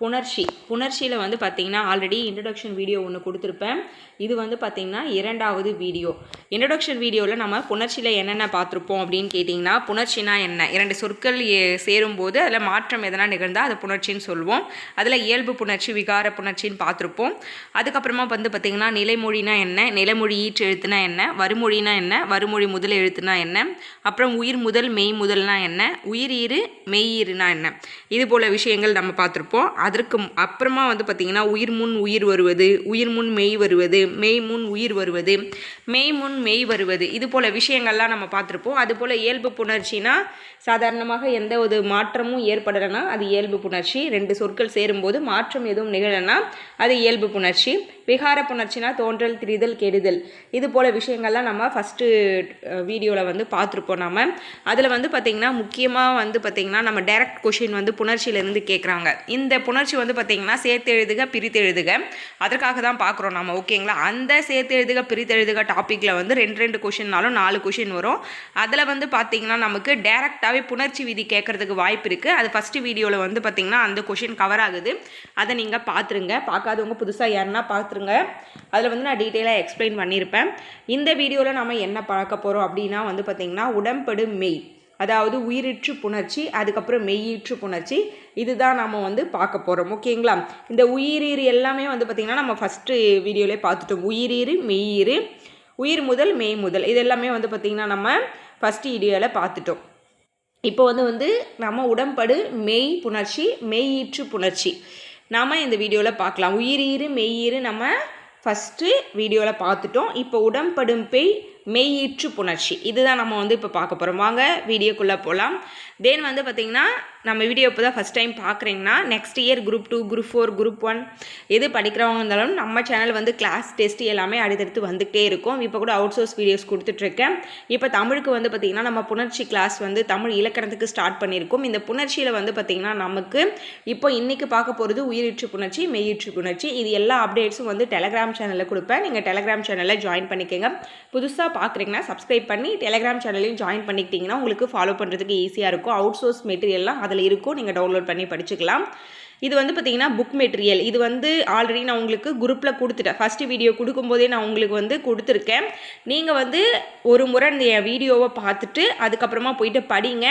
புணர்ச்சி. புணர்ச்சியில் வந்து பார்த்திங்கன்னா ஆல்ரெடி இன்ட்ரடக்ஷன் வீடியோ ஒன்று கொடுத்துருப்பேன். இது வந்து பார்த்திங்கன்னா இரண்டாவது வீடியோ இன்ட்ரடக்ஷன் வீடியோவில் நம்ம புணர்ச்சியில் என்னென்ன பார்த்துருப்போம் அப்படின்னு கேட்டிங்கன்னா புணர்ச்சினா என்ன? இரண்டு சொற்கள் ஏ- சேரும்போது அதில் மாற்றம் எதனா நிகழ்ந்தால் அதை புணர்ச்சின்னு சொல்லுவோம். அதில் இயல்பு புணர்ச்சி விகார புணர்ச்சின்னு பார்த்துருப்போம் அதுக்கப்புறமா வந்து பார்த்திங்கன்னா நிலைமொழினா என்ன? நிலைமொழி ஈற்று எழுத்துனா என்ன? வருமொழினா என்ன? வருமொழி முதல் எழுத்துனா என்ன? அப்புறம் உயிர் முதல் மெய் முதல்னா என்ன? உயிர் ஈறு மெய் ஈறுனா என்ன? இது போல் விஷயங்கள் நம்ம பார்த்துருப்போம் அதற்கு அப்புறமா வந்து பார்த்திங்கன்னா உயிர் முன் உயிர் வருவது உயிர் முன் மெய் வருவது மெய் முன் உயிர் வருவது மெய் முன் மெய் வருவது. இது போல் விஷயங்கள்லாம் நம்ம பார்த்துருப்போம். அது போல் இயல்பு புணர்ச்சினா சாதாரணமாக எந்த ஒரு மாற்றமும் ஏற்படலைன்னா அது இயல்பு புணர்ச்சி. ரெண்டு சொற்கள் சேரும்போது மாற்றம் எதுவும் நிகழலைன்னா அது இயல்பு புணர்ச்சி. விகார புணர்ச்சினா தோன்றல் திரிதல் கெடுதல். இது போல் விஷயங்கள்லாம் நம்ம ஃபஸ்ட்டு வீடியோவில் வந்து பார்த்துருப்போம் நம்ம அதில் வந்து பார்த்திங்கன்னா முக்கியமாக வந்து பார்த்திங்கன்னா நம்ம டைரக்ட் கொஷின் வந்து புணர்ச்சியிலேருந்து கேட்குறாங்க. இந்த புணர்ச்சி வந்து பார்த்திங்கன்னா சேர்த்து எழுதுக பிரித்து எழுதுக. அதற்காக தான் பார்க்குறோம் நம்ம ஓகேங்களா அந்த சேர்த்து எழுதுக பிரித்து எழுதுக டாப்பிக்கில் வந்து ரெண்டு ரெண்டு கொஷின்னாலும் நாலு கொஷின் வரும். அதில் வந்து பார்த்திங்கன்னா நமக்கு டேரெக்டாகவே புணர்ச்சி விதி கேட்குறதுக்கு வாய்ப்பு இருக்குது அது ஃபஸ்ட்டு வீடியோவில் வந்து பார்த்திங்கன்னா அந்த கொஷின் கவர் ஆகுது. அதை நீங்கள் பார்த்துருங்க. பார்க்காதவங்க புதுசாக யாருன்னா பார்த்துருங்க. அதில் வந்து நான் டீட்டெயிலாக எக்ஸ்பிளைன் பண்ணியிருப்பேன். இந்த வீடியோவில் நம்ம என்ன பார்க்க போகிறோம் அப்படின்னா வந்து பார்த்திங்கன்னா உடம்படு மெய். அதாவது உயிரிற்று புணர்ச்சி அதுக்கப்புறம் மெய்யிற்று புணர்ச்சி இதுதான் நம்ம வந்து பார்க்க போகிறோம் ஓகேங்களா? இந்த உயிரீர் எல்லாமே வந்து பார்த்திங்கன்னா நம்ம ஃபஸ்ட்டு வீடியோவிலே பார்த்துட்டோம். உயிரீர் மெய்யீர் உயிர் முதல் மெய் முதல். இது எல்லாமே வந்து பார்த்திங்கன்னா நம்ம ஃபஸ்ட்டு வீடியோவில் பார்த்துட்டோம். இப்போ வந்து வந்து நம்ம உடம்படு மெய் புணர்ச்சி மெய்யீற்று புணர்ச்சி. நாம் இந்த வீடியோவில் பார்க்கலாம். உயிரீர் மெய்யீர் நம்ம ஃபஸ்ட்டு வீடியோவில் பார்த்துட்டோம். இப்போ உடம்படும் பெய் மெய்யீற்று புணர்ச்சி. இதுதான் நம்ம வந்து இப்போ பார்க்க போகிறோம் வாங்க வீடியோக்குள்ளே போகலாம் தென் வந்து பார்த்திங்கன்னா நம்ம வீடியோ இப்போ தான் ஃபஸ்ட் டைம் பார்க்குறீங்கன்னா next year group two group four group one எது படிக்கிறவங்க இருந்தாலும் நம்ம சேனல் வந்து கிளாஸ் டெஸ்ட் எல்லாமே அடுத்தடுத்து வந்துகிட்டே இருக்கும். இப்போ கூட அவுட் சோர்ஸ் வீடியோஸ் கொடுத்துட்ருக்கேன். இப்போ தமிழுக்கு வந்து பார்த்திங்கன்னா நம்ம புணர்ச்சி கிளாஸ் வந்து தமிழ் இலக்கணத்துக்கு ஸ்டார்ட் பண்ணியிருக்கோம். இந்த புணர்ச்சியில் வந்து பார்த்திங்கன்னா நமக்கு இப்போ இன்றைக்கி பார்க்க போகிறது உயிரிற்று புணர்ச்சி மெய்யிற்று புணர்ச்சி. இது எல்லா அப்டேட்ஸும் வந்து டெலகிராம் சேனலில் கொடுப்பேன். நீங்கள் டெலகிராம் சேனலில் ஜாயின் பண்ணிக்கோங்க. புதுசாக பார்க்குறீங்கன்னா சப்ஸ்கிரைப் பண்ணி டெலிகிராம் சேனலையும் ஜாயின் பண்ணிக்கிட்டிங்கன்னா உங்களுக்கு ஃபாலோ பண்ணுறதுக்கு ஈஸியாக இருக்கும். அவுட் சோர்ஸ் மெட்டீரியல்லாம் அதில் இருக்கும். நீங்கள் டவுன்லோட் பண்ணி படிச்சுக்கலாம். இது வந்து பார்த்தீங்கன்னா புக் மெட்டீரியல் இது வந்து ஆல்ரெடி நான் உங்களுக்கு குரூப்பில் கொடுத்துட்டேன். ஃபஸ்ட்டு வீடியோ கொடுக்கும்போதே நான் உங்களுக்கு வந்து கொடுத்துருக்கேன். நீங்கள் வந்து ஒரு முறை இந்த வீடியோவை பார்த்துட்டு அதுக்கப்புறமா போயிட்டு படிங்க.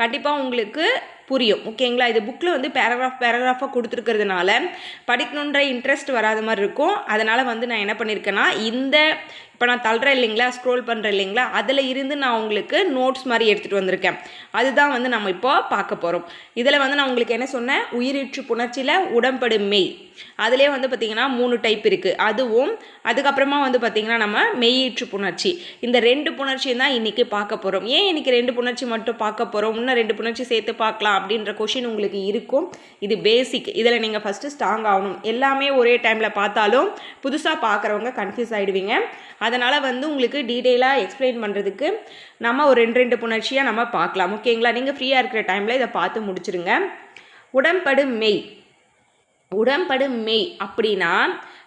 கண்டிப்பாக உங்களுக்கு புரியும். ஓகேங்களா? இது புக்கில் வந்து பேராகிராஃப் பேராகிராஃபாக கொடுத்துருக்கிறதுனால படிக்கணுன்ற இன்ட்ரெஸ்ட் வராத மாதிரி இருக்கும். அதனால் வந்து நான் என்ன பண்ணியிருக்கேன்னா இந்த இப்போ நான் தள்ளுறேன் இல்லைங்களா? ஸ்க்ரோல் பண்ணுறேன் இல்லைங்களா? அதில் இருந்து நான் உங்களுக்கு நோட்ஸ் மாதிரி எடுத்துகிட்டு வந்திருக்கேன். அதுதான் வந்து நம்ம இப்போ பார்க்க போகிறோம் இதில் வந்து நான் உங்களுக்கு என்ன சொன்னேன்? உயிரிற்று புணர்ச்சியில் உடம்படு மெய். அதிலே வந்து பார்த்திங்கன்னா மூணு டைப் இருக்குது அதுவும் அதுக்கப்புறமா வந்து பார்த்திங்கன்னா நம்ம மெய்யீற்று புணர்ச்சி. இந்த ரெண்டு புணர்ச்சியும் தான் இன்றைக்கி பார்க்க போகிறோம் ஏன் இன்றைக்கி ரெண்டு புணர்ச்சி மட்டும் பார்க்க போகிறோம் இன்னும் ரெண்டு புணர்ச்சி சேர்த்து பார்க்கலாம் அப்படின்ற கொஷின் உங்களுக்கு இருக்கும். இது பேசிக் இதில் நீங்கள் ஃபஸ்ட்டு ஸ்ட்ராங் ஆகணும். எல்லாமே ஒரே டைமில் பார்த்தாலும் புதுசாக பார்க்குறவங்க கன்ஃபியூஸ் ஆகிடுவீங்க அதனால் வந்து உங்களுக்கு டீட்டெயிலாக எக்ஸ்பிளைன் பண்ணுறதுக்கு நம்ம ஒரு ரெண்டு ரெண்டு புணர்ச்சியாக நம்ம பார்க்கலாம். ஓகேங்களா நீங்கள் ஃப்ரீயாக இருக்கிற டைமில் இதை பார்த்து முடிச்சிருங்க. உடம்படு மெய். உடம்படு மெய் அப்படின்னா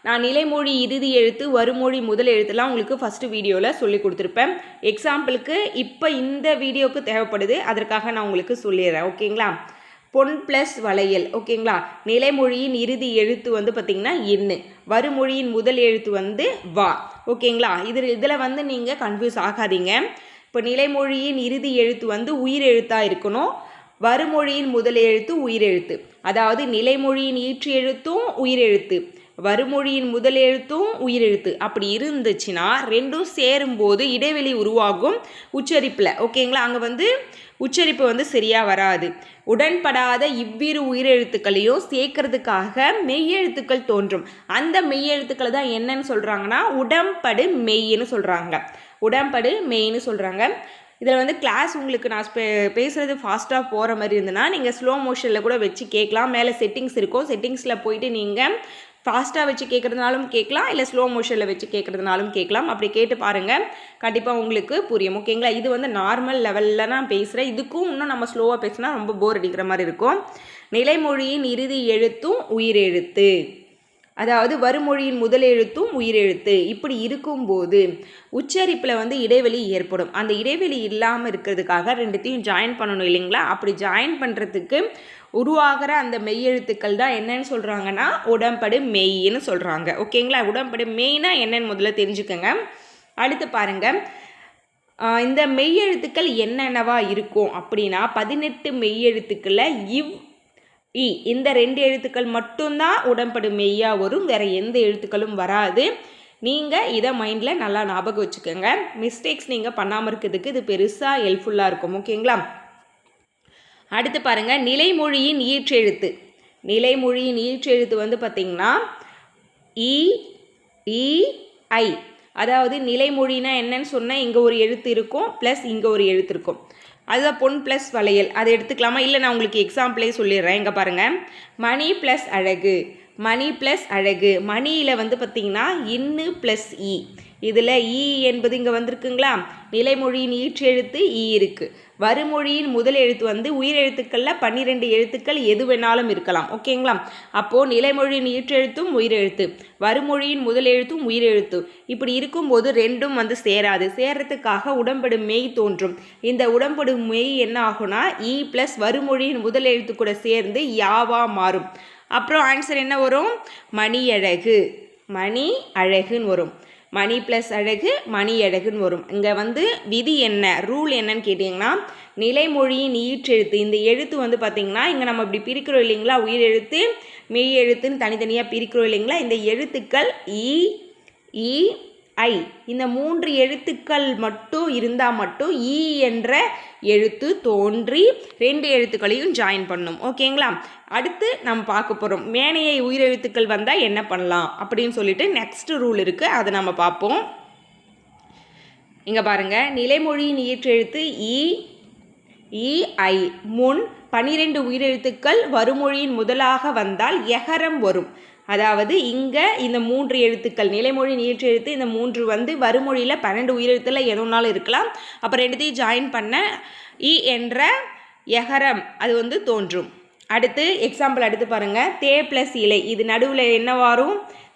நான் நிலைமொழி இறுதி எழுத்து வருமொழி முதல் எழுத்துலாம் உங்களுக்கு ஃபஸ்ட்டு வீடியோவில் சொல்லி கொடுத்துருப்பேன். எக்ஸாம்பிளுக்கு இப்போ இந்த வீடியோவுக்கு தேவைப்படுது. அதற்காக நான் உங்களுக்கு சொல்லிடுறேன். ஓகேங்களா? பொன் ப்ளஸ் வளையல். ஓகேங்களா? நிலைமொழியின் இறுதி எழுத்து வந்து பார்த்திங்கன்னா எண்ணு வருமொழியின் முதல் எழுத்து வந்து வா. ஓகேங்களா? இது இதில் வந்து நீங்கள் கன்ஃபியூஸ் ஆகாதீங்க. இப்போ நிலைமொழியின் இறுதி எழுத்து வந்து உயிர் எழுத்தாக இருக்கணும். வருமொழியின் முதல் எழுத்து உயிரெழுத்து அதாவது நிலைமொழியின் ஈற்று எழுத்தும் உயிரெழுத்து வருமொழியின் முதல் எழுத்தும் உயிரெழுத்து. அப்படி இருந்துச்சுன்னா ரெண்டும் சேரும்போது இடைவெளி உருவாகும் உச்சரிப்பில். ஓகேங்களா? அங்கே வந்து உச்சரிப்பு வந்து சரியாக வராது. உடன்படாத இவ்விரு உயிரெழுத்துக்களையும் சேர்க்கறதுக்காக மெய்யெழுத்துக்கள் தோன்றும். அந்த மெய்யெழுத்துக்களை தான் என்னன்னு சொல்கிறாங்கன்னா உடம்படு மெய்ன்னு சொல்கிறாங்க உடம்படு மெய்ன்னு சொல்கிறாங்க இதில் வந்து கிளாஸ் உங்களுக்கு நான் பே பேசுகிறது ஃபாஸ்ட்டாக போகிற மாதிரி இருந்ததுன்னா நீங்கள் ஸ்லோ மோஷனில் கூட வச்சு கேட்கலாம். மேலே செட்டிங்ஸ் இருக்கும். செட்டிங்ஸில் போயிட்டு நீங்கள் ஃபாஸ்ட்டாக வச்சு கேட்குறதுனாலும் கேட்கலாம் இல்லை ஸ்லோ மோஷனில் வச்சு கேட்குறதுனாலும் கேட்கலாம். அப்படி கேட்டு பாருங்கள் கண்டிப்பாக உங்களுக்கு புரியும். ஓகேங்களா இது வந்து நார்மல் லெவலில் நான் பேசுகிறேன் இதுக்கும் இன்னும் நம்ம ஸ்லோவாக பேசினா ரொம்ப போர் அடிக்கிற மாதிரி இருக்கும். நிலைமொழியின் இறுதி எழுத்தும் உயிரெழுத்து. அதாவது வருமொழியின் முதல் எழுத்தும் உயிரெழுத்து. இப்படி இருக்கும்போது உச்சரிப்பில் வந்து இடைவெளி ஏற்படும். அந்த இடைவெளி இல்லாமல் இருக்கிறதுக்காக ரெண்டுத்தையும் ஜாயின் பண்ணணும் இல்லைங்களா? அப்படி ஜாயின் பண்ணுறதுக்கு உருவாகிற அந்த மெய்யெழுத்துக்கள் தான் என்னன்னு சொல்கிறாங்கன்னா உடம்படு மெய்ன்னு சொல்கிறாங்க ஓகேங்களா? உடம்படு மெய்னா என்னன்னு முதல்ல தெரிஞ்சுக்கோங்க. அடுத்து பாருங்கள் இந்த மெய்யெழுத்துக்கள் என்னென்னவா இருக்கும் அப்படின்னா பதினெட்டு மெய்யெழுத்துக்களில் இவ் இ. இந்த ரெண்டு எழுத்துக்கள் மட்டும்தான் உடன்படு மெய்யாக வரும். வேறு எந்த எழுத்துக்களும் வராது. நீங்கள் இதை மைண்டில் நல்லா ஞாபகம் வச்சுக்கோங்க. மிஸ்டேக்ஸ் நீங்கள் பண்ணாமல் இருக்கிறதுக்கு இது பெருசாக ஹெல்ப்ஃபுல்லாக இருக்கும். ஓகேங்களா? அடுத்து பாருங்கள் நிலைமொழியின் ஈற்றெழுத்து. நிலைமொழியின் ஈற்றெழுத்து வந்து பார்த்திங்கன்னா இ இ ஐ. அதாவது நிலைமொழினா என்னன்னு சொன்னால் இங்கே ஒரு எழுத்து இருக்கும் ப்ளஸ் இங்கே ஒரு எழுத்து இருக்கும். அதுதான் பொன் ப்ளஸ் வளையல். அதை எடுத்துக்கலாமா? இல்லை நான் உங்களுக்கு எக்ஸாம்பிளே சொல்லிடுறேன். இங்கே பாருங்கள் மணி ப்ளஸ் அழகு. மணி ப்ளஸ் அழகு. மணியில் வந்து பார்த்திங்கன்னா இன்னு ப்ளஸ் இ. இதில் இ என்பது இங்கே வந்திருக்குங்களா? நிலைமொழியின் ஈற்றெழுத்து இ இருக்குது வருமொழியின் முதல் எழுத்து வந்து உயிரெழுத்துக்களில் பன்னிரெண்டு எழுத்துக்கள் எது வேணாலும் இருக்கலாம். ஓகேங்களா? அப்போது நிலைமொழியின் ஈற்றெழுத்தும் உயிரெழுத்து வருமொழியின் முதல் எழுத்தும் உயிரெழுத்து. இப்படி இருக்கும்போது ரெண்டும் வந்து சேராது. சேர்றதுக்காக உடம்படும் மெய் தோன்றும். இந்த உடம்படும் மெய் என்ன ஆகும்னா இ ப்ளஸ் வருமொழியின் முதல் எழுத்து கூட சேர்ந்து யாவா மாறும். அப்புறம் ஆன்சர் என்ன வரும்? மணி அழகு மணி அழகுன்னு வரும். மணி ப்ளஸ் அழகு மணி அழகுன்னு வரும். இங்கே வந்து விதி என்ன ரூல் என்னன்னு கேட்டிங்கன்னா நிலைமொழியின் ஈற்றெழுத்து இந்த எழுத்து வந்து பார்த்திங்கன்னா இங்கே நம்ம இப்படி பிரிக்கிறோம் இல்லைங்களா? உயிர் எழுத்து மெய் எழுத்துன்னு தனித்தனியாக பிரிக்கிறோம் இல்லைங்களா? இந்த எழுத்துக்கள் இ இ ஐ இந்த மூன்று எழுத்துக்கள் மட்டும் இருந்தால் மட்டும் இ என்ற எழுத்து தோன்றி ரெண்டு எழுத்துக்களையும் ஜாயின் பண்ணும். ஓகேங்களா அடுத்து நம்ம பார்க்க போகிறோம் மேனையை உயிரெழுத்துக்கள் வந்தால் என்ன பண்ணலாம்? அப்படின்னு சொல்லிட்டு நெக்ஸ்ட் ரூல் இருக்குது அதை நம்ம பார்ப்போம். இங்கே பாருங்கள் நிலைமொழியின் இயற்றெழுத்து இ e, இ e, முன் பனிரெண்டு உயிரெழுத்துக்கள் வருமொழியின் முதலாக வந்தால் எகரம் வரும். அதாவது இங்கே இந்த மூன்று எழுத்துக்கள் நிலைமொழி நீற்று எழுத்து இந்த மூன்று வந்து வருமொழியில் பன்னெண்டு உயிரெழுத்தில் எதுனாலும் இருக்கலாம். அப்போ ரெண்டுத்தையும் ஜாயின் பண்ண இ என்ற எகரம் அது வந்து தோன்றும். அடுத்து எக்ஸாம்பிள் அடுத்து பாருங்கள் தே ப்ளஸ் இலை. இது நடுவில் என்ன மாறும்?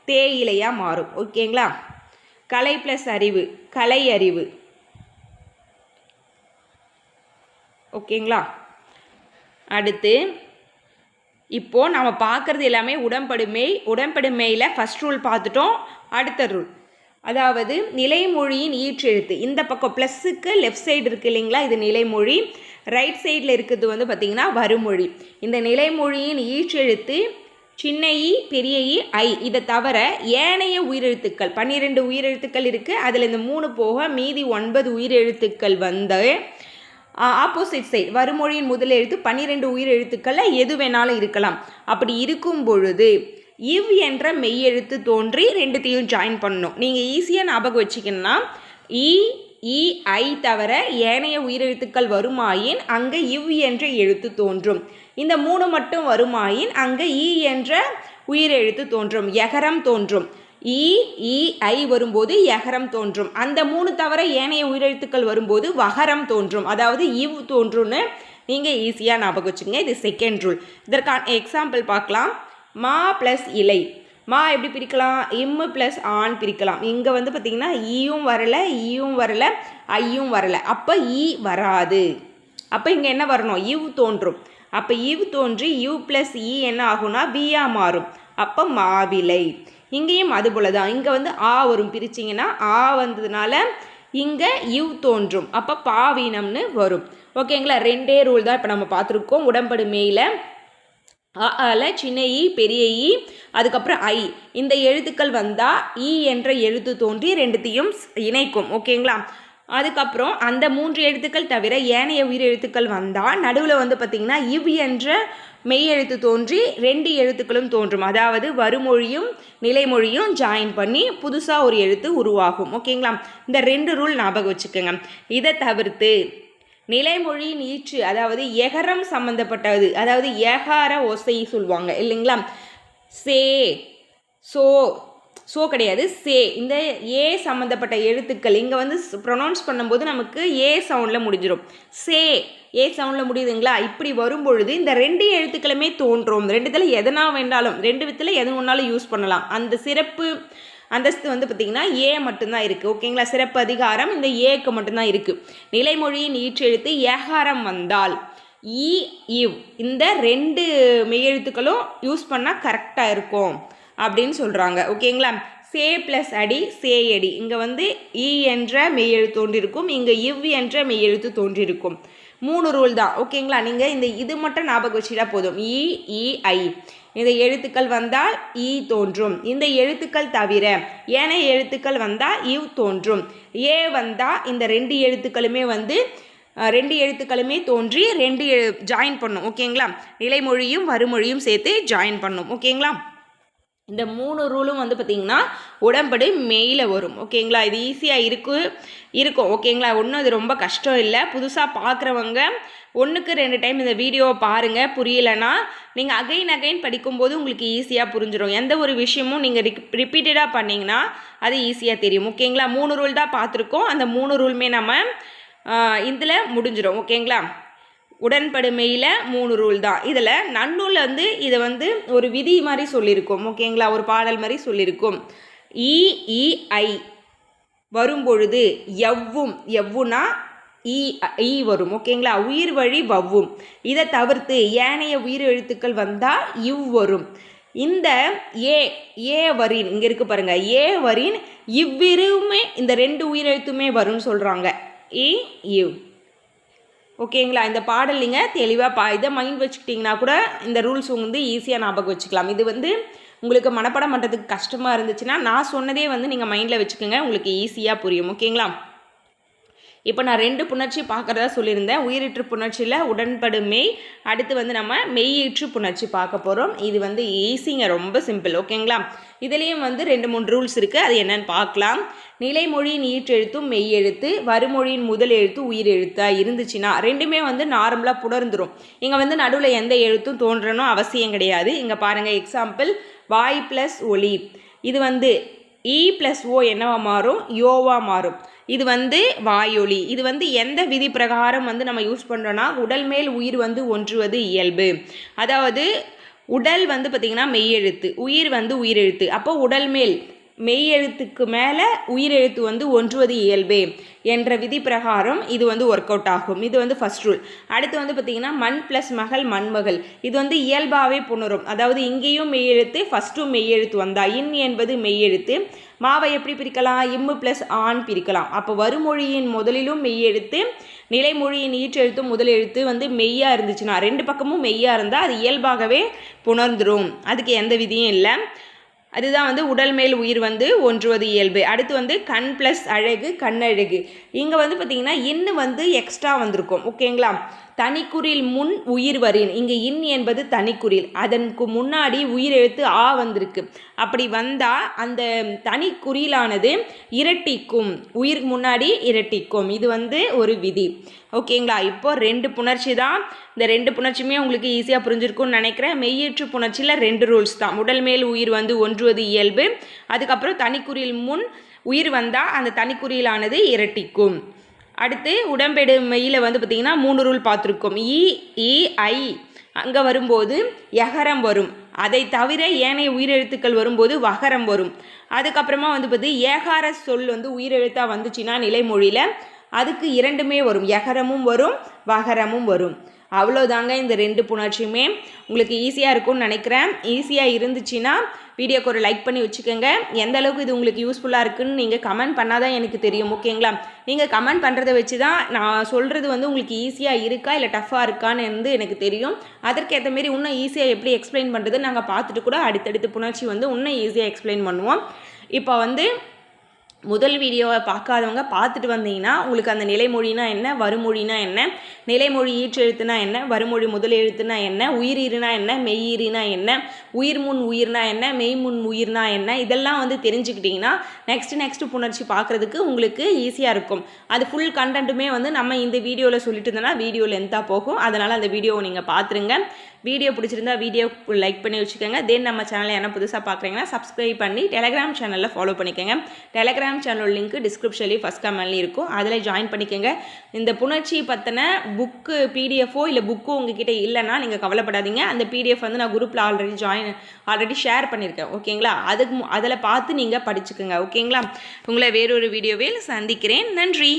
தே இலையாக மாறும். ஓகேங்களா கலை ப்ளஸ் அறிவு. கலை அறிவு. ஓகேங்களா அடுத்து இப்போது நம்ம பார்க்குறது எல்லாமே உடம்படுமை உடம்படுமையில் ஃபஸ்ட் ரூல் பார்த்துட்டோம். அடுத்த ரூல் அதாவது நிலைமொழியின் ஈற்றெழுத்து. இந்த பக்கம் ப்ளஸ்ஸுக்கு லெஃப்ட் சைடு இருக்குது இல்லைங்களா? இது நிலைமொழி. ரைட் சைடில் இருக்கிறது வந்து பார்த்திங்கன்னா வருமொழி இந்த நிலைமொழியின் ஈற்றெழுத்து சின்ன இ பெரிய இ ஐ. இதை தவிர ஏனைய உயிரெழுத்துக்கள் பன்னிரெண்டு உயிரெழுத்துக்கள் இருக்குது அதில் இந்த மூணு போக மீதி ஒன்பது உயிரெழுத்துக்கள் வந்து ஆப்போசிட் சைட் வருமொழியின் முதல் எழுத்து பன்னிரெண்டு உயிரெழுத்துக்களில் எது வேணாலும் இருக்கலாம். அப்படி இருக்கும் பொழுது இவ் என்ற மெய்யெழுத்து தோன்றி ரெண்டுத்தையும் ஜாயின் பண்ணணும். நீங்கள் ஈஸியாக ஞாபகம் வச்சுக்கணும்னா இ இ ஐ தவிர ஏனைய உயிரெழுத்துக்கள் வருமாயின் அங்கே இவ் என்ற எழுத்து தோன்றும். இந்த மூணு மட்டும் வருமாயின் அங்கே இ என்ற உயிரெழுத்து தோன்றும். எகரம் தோன்றும். இ இ ஐ வரும்போது எகரம் தோன்றும். அந்த மூணு தவிர ஏனைய உயிரெழுத்துக்கள் வரும்போது வகரம் தோன்றும். அதாவது இவ் தோன்றும்னு நீங்கள் ஈஸியாக ஞாபகம் வச்சுங்க இது செகண்ட் ரூல் இதற்கான எக்ஸாம்பிள் பார்க்கலாம். மா ப்ளஸ் இலை. மா எப்படி பிரிக்கலாம்? இம்மு ப்ளஸ் ஆண் பிரிக்கலாம். இங்கே வந்து பார்த்திங்கன்னா ஈயும் வரலை ஈயும் வரலை ஐயும் வரலை. அப்போ ஈ வராது. அப்போ இங்கே என்ன வரணும்? இவ் தோன்றும். அப்போ இவ் தோன்றி யூ ப்ளஸ் இ என்ன ஆகும்னா வியாக மாறும். அப்போ மாவிலை. இங்கேயும் அது போல தான் இங்கே வந்து ஆ வரும். பிரிச்சிங்கன்னா ஆ வந்ததுனால இங்கே இவ் தோன்றும். அப்போ பாவீனம்னு வரும். ஓகேங்களா? ரெண்டே ரூல் தான் இப்போ நம்ம பார்த்துருக்கோம். உடம்படு மேலே அல சின்ன ஈ பெரிய ஈ அதுக்கப்புறம் ஐ. இந்த எழுத்துக்கள் வந்தால் இ என்ற எழுத்து தோன்றி ரெண்டுத்தையும் இணைக்கும். ஓகேங்களா? அதுக்கப்புறம் அந்த மூன்று எழுத்துக்கள் தவிர ஏனைய உயிர் எழுத்துக்கள் வந்தால் நடுவில் வந்து பார்த்திங்கன்னா இவ் என்ற மெய் எழுத்து தோன்றி ரெண்டு எழுத்துக்களும் தோன்றும். அதாவது வருமொழியும் நிலைமொழியும் ஜாயின் பண்ணி புதுசாக ஒரு எழுத்து உருவாகும். ஓகேங்களா? இந்த ரெண்டு ரூல் ஞாபகம் வச்சுக்கோங்க. இதை தவிர்த்து நிலைமொழி நீச்சு அதாவது எகரம் சம்மந்தப்பட்டது அதாவது ஏகார ஓசை சொல்லுவாங்க இல்லைங்களா? சே சோ ஸோ கிடையாது சே. இந்த ஏ சம்மந்தப்பட்ட எழுத்துக்கள் இங்கே வந்து ப்ரொனவுன்ஸ் பண்ணும்போது நமக்கு ஏ சவுண்டில் முடிஞ்சிடும் சே ஏ சவுண்டில் முடியுதுங்களா? இப்படி வரும்பொழுது இந்த ரெண்டு எழுத்துக்களுமே தோன்றும். ரெண்டுத்தில் எதனா வேண்டாலும் ரெண்டு விதத்தில் எது ஒன்றாலும் யூஸ் பண்ணலாம். அந்த சிறப்பு அந்தஸ்து வந்து பார்த்திங்கன்னா ஏ மட்டும்தான் இருக்குது ஓகேங்களா? சிறப்பு அதிகாரம் இந்த ஏக்கு மட்டும்தான் இருக்குது நிலைமொழியின் ஈற்றெழுத்து ஏகாரம் வந்தால் ஈ இவ் இந்த ரெண்டு மெய்யெழுத்துக்களும் யூஸ் பண்ணால் கரெக்டாக இருக்கும் அப்படின்னு சொல்கிறாங்க ஓகேங்களா? சே ப்ளஸ் அடி சே அடி இங்கே வந்து ஈ என்ற மெய்யெழுத்து தோன்றிருக்கும் இங்கே இவ் என்ற மெய்யெழுத்து தோன்றிருக்கும். மூணு ரூல் தான். ஓகேங்களா நீங்கள் இந்த இது மட்டும் ஞாபகம் வச்சுட்டா போதும். இ இ ஐ இந்த எழுத்துக்கள் வந்தால் ஈ தோன்றும். இந்த எழுத்துக்கள் தவிர ஏனைய எழுத்துக்கள் வந்தால் இவ் தோன்றும். ஏ வந்தால் இந்த ரெண்டு எழுத்துக்களுமே வந்து ரெண்டு எழுத்துக்களுமே தோன்றி ரெண்டு ஜாயின் பண்ணும். ஓகேங்களா நிலைமொழியும் வறுமொழியும் சேர்த்து ஜாயின் பண்ணும். ஓகேங்களா இந்த மூணு ரூலும் வந்து பார்த்திங்கன்னா உடம்படி மெயில வரும். ஓகேங்களா இது ஈஸியாக இருக்கு இருக்கும். ஓகேங்களா ஒன்றும் இது ரொம்ப கஷ்டம் இல்லை. புதுசாக பார்க்குறவங்க ஒன்றுக்கு ரெண்டு டைம் இந்த வீடியோவை பாருங்கள் புரியலைன்னா நீங்கள் அகைன் அகைன் படிக்கும்போது உங்களுக்கு ஈஸியாக புரிஞ்சிடும். எந்த ஒரு விஷயமும் நீங்கள் ரிப்பீட்டடாக பண்ணிங்கன்னா அது ஈஸியாக தெரியும். ஓகேங்களா மூணு ரூல் தான் பார்த்துருக்கோம் அந்த மூணு ரூலுமே நம்ம இதில் முடிஞ்சிடும். ஓகேங்களா உடன்படுமையில் மூணு ரூல் தான். இதில் நன்னூல் வந்து இதை வந்து ஒரு விதி மாதிரி சொல்லியிருக்கும் ஓகேங்களா ஒரு பாடல் மாதிரி சொல்லியிருக்கும் இஇஐ வரும்பொழுது எவ்வும் எவ்வுனா ஈ ஈ வரும். ஓகேங்களா உயிர் வழி வவ்வும். இதை தவிர்த்து ஏனைய உயிர் எழுத்துக்கள் வந்தால் இவ் வரும். இந்த ஏ ஏ வரின் இங்கே இருக்கு பாருங்க. ஏ வரின் இவ்விருமே இந்த ரெண்டு உயிரெழுத்துமே வரும்னு சொல்கிறாங்க இ இவ். ஓகேங்களா இந்த பாடல் நீங்கள் தெளிவாக பா இதை மைண்ட் வச்சுக்கிட்டிங்கன்னா கூட இந்த ரூல்ஸ் வந்து ஈஸியாக ஞாபகம் வச்சுக்கலாம். இது வந்து உங்களுக்கு மனப்பாடம் பண்ணுறதுக்கு கஷ்டமாக இருந்துச்சுன்னா நான் சொன்னதே வந்து நீங்கள் மைண்டில் வச்சுக்கோங்க உங்களுக்கு ஈஸியாக புரியும். ஓகேங்களா இப்போ நான் ரெண்டு புணர்ச்சி பார்க்குறதா சொல்லியிருந்தேன். உயிரிற்று புணர்ச்சியில் உடன்படுமை அடுத்து வந்து நம்ம மெய்யீற்று புணர்ச்சி பார்க்க போகிறோம் இது வந்து ஈஸிங்க ரொம்ப சிம்பிள் ஓகேங்களா? இதுலேயும் வந்து ரெண்டு மூணு ரூல்ஸ் இருக்குது அது என்னன்னு பார்க்கலாம். நிலைமொழியின் ஈற்றெழுத்தும் மெய்யெழுத்து வறுமொழியின் முதல் எழுத்து உயிர் எழுத்தாக இருந்துச்சுன்னா ரெண்டுமே வந்து நார்மலாக புணர்ந்துரும். இங்கே வந்து நடுவில் எந்த எழுத்தும் தோன்றணும் அவசியம் கிடையாது. இங்கே பாருங்கள் எக்ஸாம்பிள் வாய் ப்ளஸ் ஒளி இது வந்து இ ப்ளஸ் ஓ என்னவா மாறும்? யோவாக மாறும். இது வந்து வாயொலி. இது வந்து எந்த விதி பிரகாரம் வந்து நம்ம யூஸ் பண்ணுறோன்னா உடல் மேல் உயிர் வந்து ஒன்றுவது இயல்பு. அதாவது உடல் வந்து பார்த்திங்கன்னா மெய்யெழுத்து. உயிர் வந்து உயிரெழுத்து. அப்போ உடல் மேல் மெய்யெழுத்துக்கு மேலே உயிரெழுத்து வந்து ஒன்றுவது இயல்பே என்ற விதி பிரகாரம் இது வந்து ஒர்க் அவுட் ஆகும். இது வந்து ஃபஸ்ட் ரூல் அடுத்து வந்து பார்த்திங்கன்னா மண் ப்ளஸ் மகள் மண்மகள். இது வந்து இயல்பாகவே புணரும். அதாவது இங்கேயும் மெய்யெழுத்து ஃபஸ்ட்டும் மெய்யெழுத்து வந்தா இன் என்பது மெய்யெழுத்து. மாவை எப்படி பிரிக்கலாம்? இம்மு ப்ளஸ் ஆண் பிரிக்கலாம். அப்போ வருமொழியின் முதலிலும் மெய்யெழுத்து நிலைமொழியின் ஈற்றெழுத்தும் முதல் எழுத்து வந்து மெய்யாக இருந்துச்சுன்னா ரெண்டு பக்கமும் மெய்யாக இருந்தால் அது இயல்பாகவே புணர்ந்துடும் அதுக்கு எந்த விதியும் இல்லை. அதுதான் வந்து உடல் மேல் உயிர் வந்து ஒன்றுவது இயல்பு. அடுத்து வந்து கண் ப்ளஸ் அழகு கண்ணழகு. இங்கே வந்து பார்த்திங்கன்னா இன்னும் வந்து எக்ஸ்ட்ரா வந்திருக்கும். ஓகேங்களா தனிக்குறில் முன் உயிர் வரின். இங்கே இன் என்பது தனிக்குறில் அதற்கு முன்னாடி உயிர் எழுத்து ஆ வந்திருக்கு. அப்படி வந்தால் அந்த தனிக்குறியிலானது இரட்டிக்கும். உயிர் முன்னாடி இரட்டிக்கும். இது வந்து ஒரு விதி. ஓகேங்களா இப்போ ரெண்டு புணர்ச்சி தான். இந்த ரெண்டு புணர்ச்சியுமே உங்களுக்கு ஈஸியாக புரிஞ்சிருக்கும்னு நினைக்கிறேன். மெய்யேற்று புணர்ச்சியில் ரெண்டு ரூல்ஸ் தான். உடல் மேல் உயிர் வந்து ஒன்றுவது இயல்பு. அதுக்கப்புறம் தனிக்குறியில் முன் உயிர் வந்தால் அந்த தனிக்குறியிலானது இரட்டிக்கும். அடுத்து உடம்பெடுமையில் வந்து பார்த்திங்கன்னா மூணு ரூல் பார்த்துருக்கோம். இ இ ஐ. அங்கே வரும்போது எகரம் வரும். அதை தவிர ஏனைய உயிரெழுத்துக்கள் வரும்போது வகரம் வரும். அதுக்கப்புறமா வந்து பார்த்து ஏகார சொல் வந்து உயிரெழுத்தாக வந்துச்சுன்னா நிலைமொழியில் அதுக்கு இரண்டுமே வரும். எகரமும் வரும் வகரமும் வரும். அவ்வளோதாங்க இந்த ரெண்டு புணர்ச்சியுமே. உங்களுக்கு ஈஸியாக இருக்கும்னு நினைக்கிறேன். ஈஸியாக இருந்துச்சுன்னா வீடியோக்கு ஒரு லைக் பண்ணி வச்சுக்கோங்க. எந்த அளவுக்கு இது உங்களுக்கு யூஸ்ஃபுல்லாக இருக்குன்னு நீங்கள் கமெண்ட் பண்ணால் தான் எனக்கு தெரியும் ஓகேங்களா நீங்கள் கமெண்ட் பண்ணுறதை வச்சு தான் நான் சொல்கிறது வந்து உங்களுக்கு ஈஸியாக இருக்கா இல்லை டஃப்பாக இருக்கான்னு வந்து எனக்கு தெரியும். அதற்கேற்ற மாரி இன்னும் ஈஸியாக எப்படி எக்ஸ்பிளைன் பண்ணுறது நாங்கள் பார்த்துட்டு கூட அடுத்தடுத்து புணர்ச்சி வந்து இன்னும் ஈஸியாக எக்ஸ்பிளைன் பண்ணுவோம். இப்போ வந்து முதல் வீடியோவை பார்க்காதவங்க பார்த்துட்டு வந்தீங்கன்னா உங்களுக்கு அந்த நிலைமொழினா என்ன வருமொழினா என்ன நிலைமொழி ஈற்றெழுத்துனா என்ன வருமொழி முதல் எழுத்துனா என்ன உயிரீறுனா என்ன மெய்யீரினா என்ன உயிர் முன் உயிர்னா என்ன மெய் முன் உயிர்னா என்ன இதெல்லாம் வந்து தெரிஞ்சுக்கிட்டிங்கன்னா நெக்ஸ்ட் நெக்ஸ்ட் புணர்ச்சி பார்க்குறதுக்கு உங்களுக்கு ஈஸியாக இருக்கும். அது ஃபுல் கண்டென்ட்டுமே வந்து நம்ம இந்த வீடியோவில் சொல்லிட்டு இருந்தோம்னா வீடியோ லென்த்தாக போகும். அதனால் அந்த வீடியோவை நீங்கள் பார்த்துருங்க வீடியோ பிடிச்சிருந்தா வீடியோ லைக் பண்ணி வச்சுக்கோங்க. தென் நம்ம சேனலை என்ன புதுசாக பார்க்குறீங்கன்னா சப்ஸ்கிரைப் பண்ணி டெலகிராம் சேனலில் ஃபாலோ பண்ணிக்கோங்க. டெலகிராம் சேனல் லிங்க் டிஸ்கிரிப்ஷன்லேயும் ஃபஸ்ட் கமெண்ட்லேயும் இருக்கும். அதில் ஜாயின் பண்ணிக்கோங்க. இந்த புணர்ச்சி பற்றின புக்கு பிடிஎஃபோ இல்லை புக்கோ உங்ககிட்ட இல்லைன்னா நீங்கள் கவலைப்படாதீங்க. அந்த பிடிஎஃப் வந்து நான் குரூப்பில் ஆல்ரெடி ஜாயின் ஆல்ரெடி ஷேர் பண்ணியிருக்கேன் ஓகேங்களா அதுக்கு அதில் பார்த்து நீங்கள் படிச்சுக்கோங்க ஓகேங்களா உங்களை வேறொரு வீடியோவில் சந்திக்கிறேன். நன்றி.